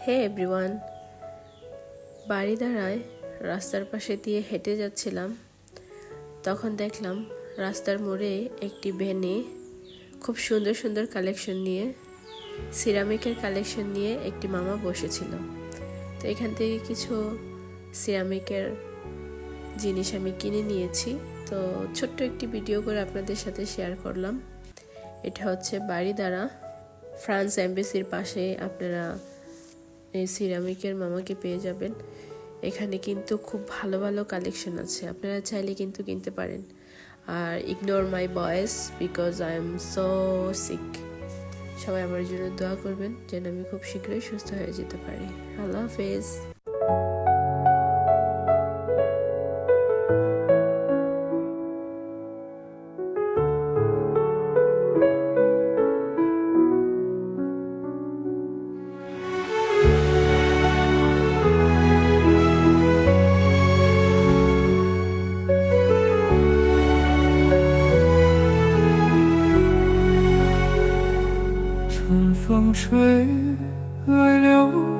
হে everyone, বাড়ি দাঁড়ায় রাস্তার পাশে দিয়ে হেঁটে যাচ্ছিলাম। তখন দেখলাম রাস্তার মোড়ে একটি ভ্যানে খুব সুন্দর সুন্দর কালেকশন নিয়ে, সিরামিকের কালেকশন নিয়ে একটি মামা বসেছিল। তো এখান থেকে কিছু সিরামিকের জিনিস আমি কিনে নিয়েছি। তো ছোট্ট একটি ভিডিও করে আপনাদের সাথে শেয়ার করলাম। এটা হচ্ছে বাড়ি দ্বারা ফ্রান্স এম্বাসির পাশে আপনারা এই সিরামিকের মামাকে পেয়ে যাবেন। এখানে কিন্তু খুব ভালো ভালো কালেকশন আছে। আপনারা চাইলে কিন্তু কিনতে পারেন। আর ignore my voice because I am so sick সবাই আমার জন্য দোয়া করবেন যেন আমি খুব শীঘ্রই সুস্থ হয়ে যেতে পারি। আল্লাহ হাফেজ। 风吹，泪流。